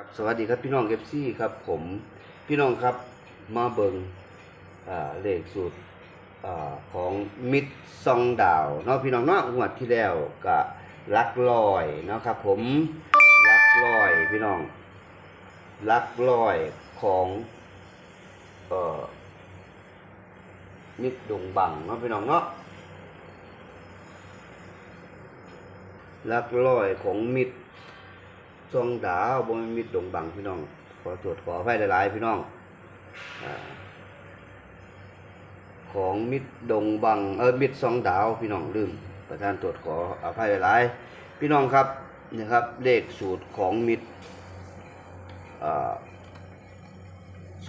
ครับสวัสดีครับพี่น้องเอฟซีครับผมพี่น้องครับมาเบิงเลขสูตรอของมิดซองดาวเนาะพี่น้องเนาะงวดที่แล้วก็ลักลอยเนาะครับผมลักลอยพี่น้องลักลอยของเอ่อมิดดงบังเนาะพี่น้องเนาะลักลอยของมิด ซองดาวบ่ม่นมิดดงบังพี่น้อง ขอตรวจขออภัยหลายๆพี่น้องอของมิดดงบังเออมิดซองดาวพี่น้องลืมประธานตรวจขออภัยหลายๆพี่น้องครับนี่ครับเลขสูตรของมิด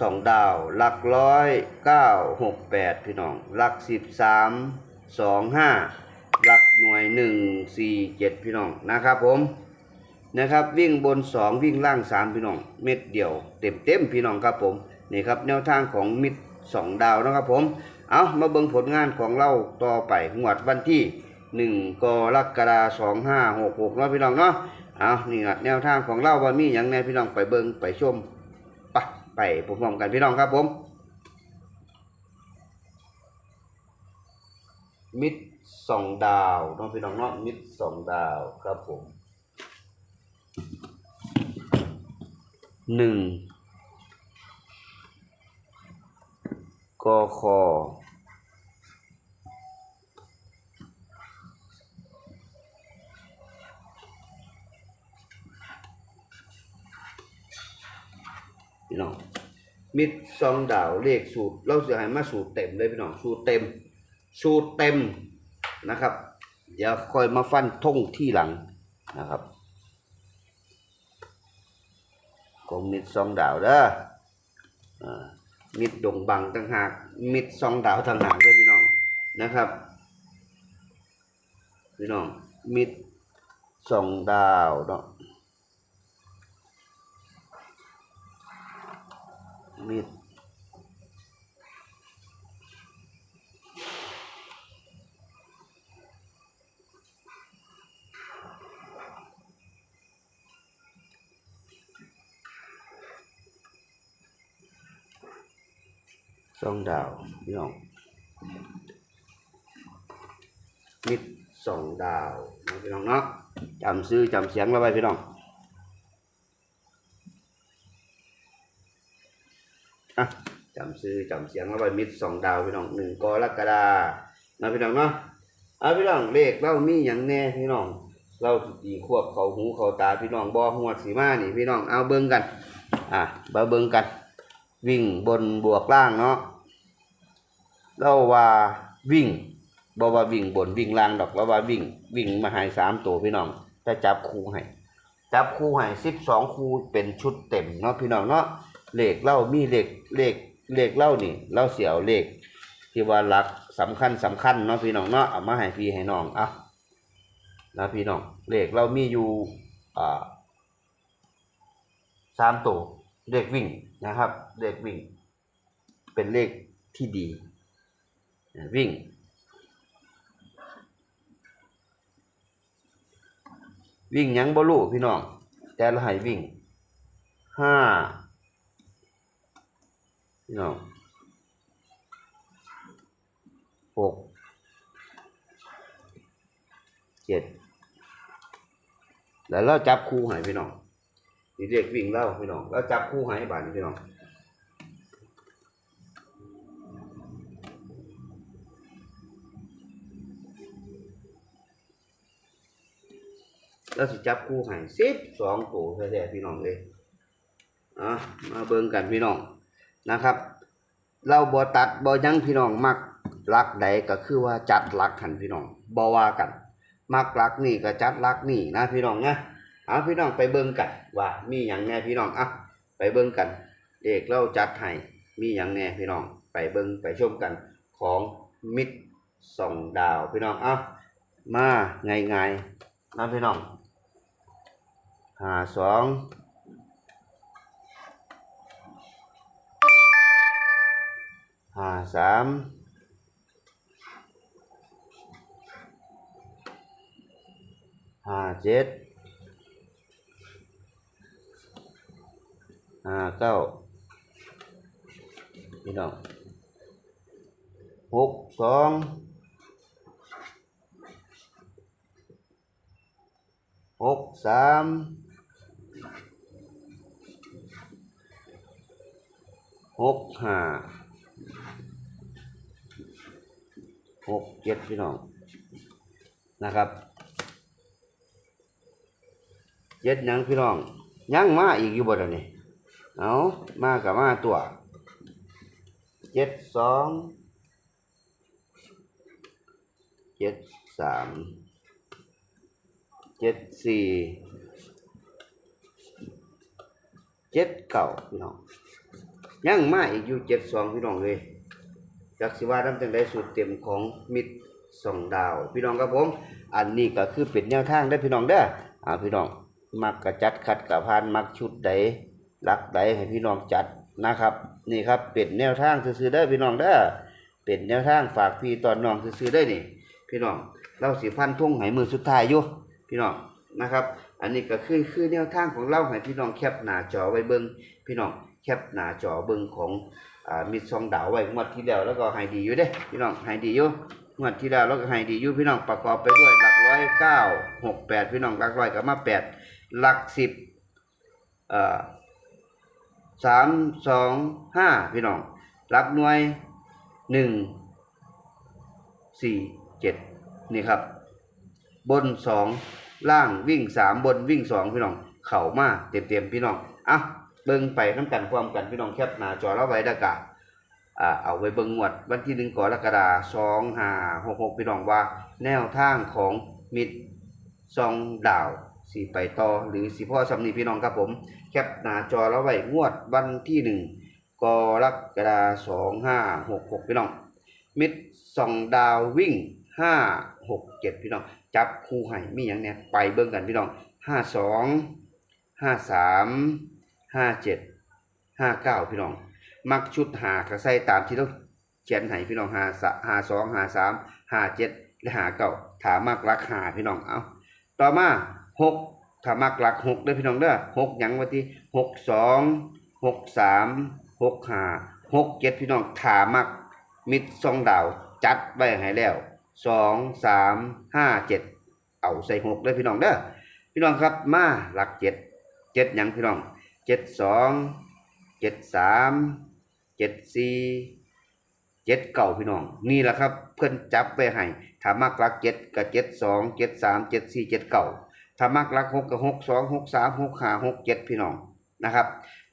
สองดาวหลักร้อยเก้าหกแปดพี่น้องหลักสิบสามสองห้าหลักหน่วยหนึ่งสี่เจ็ดพี่น้องนะครับผม นะครับ วิ่งบน 2 วิ่งล่าง 3 พี่น้อง เม็ดเดียว เต็มเต็มพี่น้องครับผมนี่ครับแนวทางของมิด2 ดาวนะครับผมเอามาเบิ่งผลงานของเราต่อไปงวดวันที่ 1กรกฎาคม2566เนาะพี่น้องเนาะเอานี่ละแนวทางของเราว่ามีอย่างแน่พี่น้องไปเบิ่งไปชมไปไปพร้อมกันพี่น้องครับผม มิดสองดาวเนาะพี่น้องเนาะมิดสองดาวครับผม หนึ่งกคพี่น้องมิดซองดาวเลขสูตร เราจะให้มาสูตรเต็มเลยพี่น้องสูตรเต็ม สูตรเต็มนะครับ เดี๋ยวค่อยมาฟันท่งที่หลังนะครับ ของมิดสองดาวเด้อมิดดงบังต่างหาก มิดสองดาวต่างหากด้อพี่น้องนะครับ พี่น้องมิดสองดาวเนาะมิด สองดาวพี่น้องมิดสองดาวพี่น้องเนาะจำซื้อจำเสียงเราไว้พี่น้องอะจำซื้อจำเสียงเราไว้มิดสองดาวพี่น้องหนึ่งกรกฎานะพี่น้องเนาะเอาพี่น้องเลขเรามีอย่างแน่พี่น้องเราสิตีควบเขาหูเขาตาพี่น้องบ่หัวสีมานี่พี่น้องเอาเบิ่งกัน อะมาเบิ่งกัน วิ่งบนบวกล่างเนาะ เราว่าวิ่งบ่ว่าวิ่งบนวิ่งล่างดอกเราว่าวิ่ง วิ่งมาให้สามตัวพี่น้องจะจับคู่ให้จับคู่ให้สิบสองคู่เป็นชุดเต็มเนาะพี่น้องเนาะเลขเล่ามีเลขเลขเลขเล่านี่เล่าเสียวเลข ที่ว่าหลักสำคัญสำคัญเนาะพี่น้องเนาะเอามาให้พี่ให้น้องอะนะพี่น้องเลขเรามีอยู่อ่าสามตัวเลขวิ่งนะครับเลขวิ่ง เป็นเลขที่ดี วิ่ง วิ่งยังบ่รู้พี่น้อง แต่ละให้วิ่งห้าพี่น้องหกเจ็ดแล้วเราจับคู่ให้พี่น้องนี่เรียกวิ่งเล่าพี่น้อง แล้วจับคู่ให้บานพี่น้อง แล้วสิจับคู่ให้สิบสองตัวแท้ๆพี่น้องเลยอะมาเบิ่งกันพี่น้องนะครับ เราบ่ตัดบ่ยังพี่น้องมักลักใดก็คือว่าจัดลักหันพี่น้องบ่ว่ากัน มักลักนี่ก็จัดลักนี่นะพี่น้องนะเอาพี่น้องไปเบิ่งกันว่ามีหยังแน่พี่น้องอะไปเบิ่งกันเอกเราจัดให้มีหยังแน่พี่น้องไปเบิ่งไปชมกันของมิดสองดาวพี่น้องอะมาง่ายๆนะพี่น้อง หาสองห้าสามห้าเจ็ดห้าเก้าพี่น้องหกสองหกสาม หกห้าหกเจ็ดพี่น้องนะครับเจ็ดยังพี่น้องยังมาอีกอยู่บ่เดี๋ยวนี้เอามากับมาตัวเจ็ดสองเจ็ดสามเจ็ดสี่เจ็ดเก่าพี่น้อง ยังมาอีกอยู่เจ็ดสองพี่น้องเลยจักสิว่าทำจังได้สูตรเต็มของมิตรสองดาว พี่น้องครับผม อันนี้ก็คือเป็นแนวทางได้พี่น้องเด้ออ่าพี่น้องมักกระจัดขัดกระพานมักชุดใดรักใดให้พี่น้องจัดนะครับ นี่ครับเป็นแนวทางซื้อได้พี่น้องเด้อเป็นแนวทางฝากพี่ตอนน้องซื้อได้นี่ พี่น้องเราสิฟันทุ่งไหมือสุดท้ายอยู่พี่น้องนะครับ อันนี้ก็คือคือแนวทางของเราให้พี่น้องแคปหน้าจอไว้เบิ่งพี่น้องแคปหน้าจอเบิ่งของอ่ามิดซองดาวไว้งวดที่แล้วแล้วก็ให้ดีอยู่เด้พี่น้องให้ดีอยู่งวดที่แล้วแล้วก็ให้ดีอยู่พี่น้องประกอบไปด้วยหลักร้อยเก้าหกแปดพี่น้องหลักร้อยกับมาแปดหลักสิบเอ่อสามสองห้าพี่น้องหลักหน่วยหนึ่งสี่เจ็ดนี่ครับ บนสอง ล่างวิ่งสามบนวิ่งสองพี่น้อง เข่ามาเต็มเต็มๆพี่น้องอะเบิ่งไปน้ำกันความกันพี่น้องแคปหน้าจอเราไว้ดากาอ่าเอาไว้เบิ่งงวดวันที่หนึ่งกรกฎาสองห้าหกหกพี่น้องว่า แนวทางของมิดซองดาวสีไปต่อหรือสีพ่อสำนีพี่น้องครับผม แคปหน้าจอเราไว้งวดวันที่หนึ่งกรกฎาสองห้าหกหกพี่น้องมิดสองดาววิ่ง ห้าหกเจ็ดพี่น้องจับคู่ให้มีอย่างเนี้ยไปเบิ่งกันพี่น้องห้าสองห้าสามห้าเจ็ดห้าเก้าพี่น้อง มักชุดหากระใส่ตามที่เราเขียนให้พี่น้องห้าสห้าสองห้าสามห้าเจ็ดและห้าเก้าถามักรักหาพี่น้องเอาต่อมาหกถามักรักหกเด้อพี่น้องเด้อหกหยังวันที่หกสองหกสามหกห้าหกเจ็ดพี่น้องถามักมิดซองดาวจัดไว้ให้แล้ว สองสามห้าเจ็ดเอาใส่หกเลยพี่น้องเด้อพี่น้องครับมาหลักเจ็ดเจ็ดยังพี่น้องเจ็ดสองเจ็ดสามเจ็ดสี่เจ็ดเก่าพี่น้อง นี่แหละครับ เพื่อนจับไว้ให้ถ้ามักลักเจ็ดกับเจ็ดสองเจ็ดสามเจ็ดสี่เจ็ดเก่าถ้ามักลักหกกับหกสองหกสามหกห้าหกเจ็ดพี่น้องนะครับ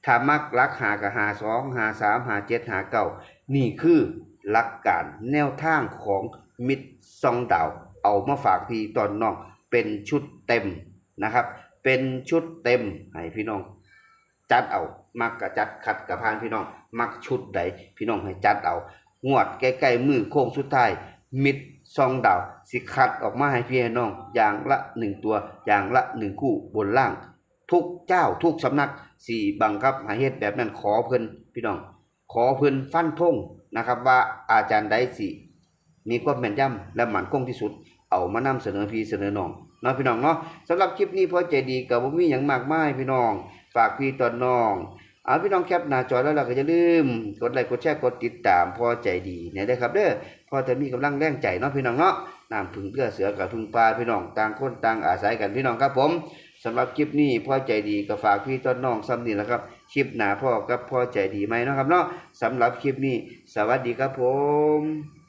ถ้ามักลักหากับหาสองหาสามหาเจ็ดหาเก่านี่คือหลักการแนวทางของ มิตรซองดาว เอามาฝากพี่ตอนน้องเป็นชุดเต็มนะครับ เป็นชุดเต็มให้พี่น้อง จัดเอามักกะจัดขัดกะพานพี่น้อง มักชุดใดพี่น้องให้จัดเอา งวดใกล้ๆมือโค้งสุดท้ายมิดซองดาวสิคัดออกมาให้พี่ให้น้องอย่างละหนึ่งตัวอย่างละหนึ่งคู่บนล่าง ทุกเจ้าทุกสำนักสี่บังคับห้เฮ็ดแบบนั้นขอเพิ่นพี่น้อง ขอเพิ่นฟันธงนะครับว่าอาจารย์ใดสิ มีความแม่นยำและหมั่นคงที่สุด เอามานำเสนอพี่เสนอน้องเนาะพี่น้องเนาะสำหรับคลิปนี้พอใจดีกับบ่มีหยังมากมายพี่น้อง ฝากพี่ตอนน้องเอาพี่น้องแคปหน้าจอแล้วเราก็อย่าลืม กดไลค์กดแชร์กดติดตามพอใจดีเนี่ยได้ครับเด้อพอจะมีกำลังแรงใจเนาะพี่น้องเนาะน้ำพึ่งเลือเสือกับพึ่งปลาพี่น้องต่างคนต่างอาศัยกันพี่น้องครับผมสำหรับคลิปนี้พอใจดีก็ฝากพี่ต้นน้องซ้ำนี่แหละครับคลิปหน้าพ่อกับพ่อใจดีไหมเนาะครับเนาะสำหรับคลิปนี้ สวัสดีครับผม